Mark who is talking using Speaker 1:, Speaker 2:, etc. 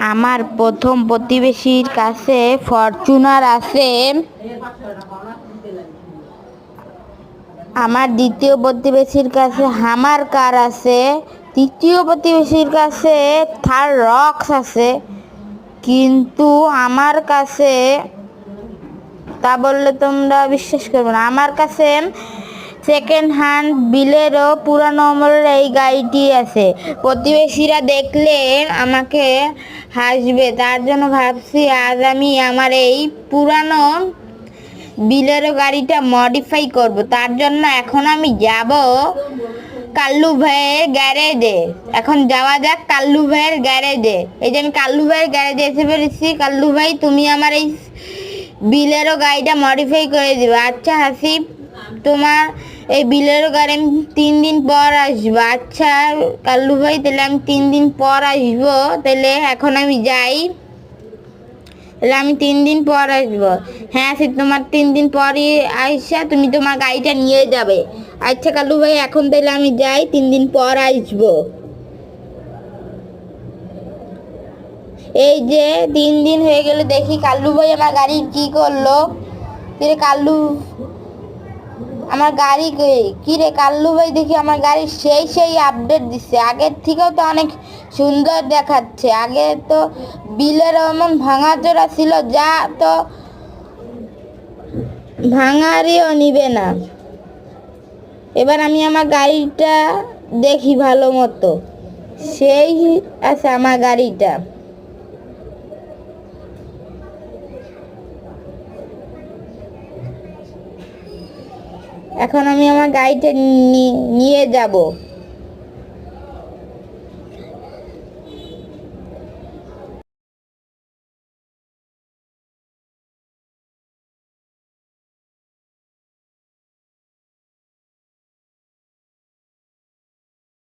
Speaker 1: আমার প্রথম প্রতিবেশীর কাছে ফরচুনার আছে। আমার দ্বিতীয় প্রতিবেশীর কাছে হামার কার আছে। তৃতীয় প্রতিবেশীর কাছে থার রক্স আছে। কিন্তু আমার কাছে, তা বললে তোমরা বিশ্বাস করবে না। আমার কাছে সেকেন্ড হ্যান্ড বিলেরও পুরানো আমলের এই গাড়িটি আছে। প্রতিবেশীরা দেখলে আমাকে হাসবে। তার জন্য ভাবছি আজ আমি আমার এই পুরানো বিলেরও গাড়িটা মডিফাই করব। তার জন্য এখন আমি যাব কাল্লু ভাইয়ের গ্যারেজে এখন যাওয়া যাক কাল্লু ভাইয়ের গ্যারেজে এই যে আমি কাল্লু ভাইয়ের গ্যারেজে এসে পেরেছি কাল্লু ভাই, তুমি আমার এই বিলেরও গাড়িটা মডিফাই করে দিবে। আচ্ছা হাসিব, তোমার এই বিলেরও গাড়ি আমি তিন দিন পর আসব। আচ্ছা কাল্লু ভাই, তাহলে আমি তিন দিন পর আসব। তাহলে এখন আমি যাই। তাহলে আমি তিন দিন পর আসব। হ্যাঁ সে তোমার তিন দিন পরই আইসা তুমি তোমার গাড়িটা নিয়ে যাবে। আচ্ছা কালু ভাই, এখন তাহলে আমি যাই, তিন দিন পর আসব। এই যে, তিন দিন হয়ে গেলে, দেখি কাল্লু ভাই আমার গাড়ি কি করল। কাল্লু আমার গাড়ি কে- কি রে কাল্লু ভাই দেখি আমার গাড়ি সেই সেই আপডেট দিচ্ছে আগের থেকেও তো অনেক সুন্দর দেখাচ্ছে। আগে তো বিলের এমন ভাঙাচোরা ছিল, যা তো ভাঙারিও নিবে না। এবার আমি আমার গাড়িটা দেখি ভালো মতো। সেই আছে আমার গাড়িটা। এখন আমি আমার গাড়িটা নিয়ে যাব।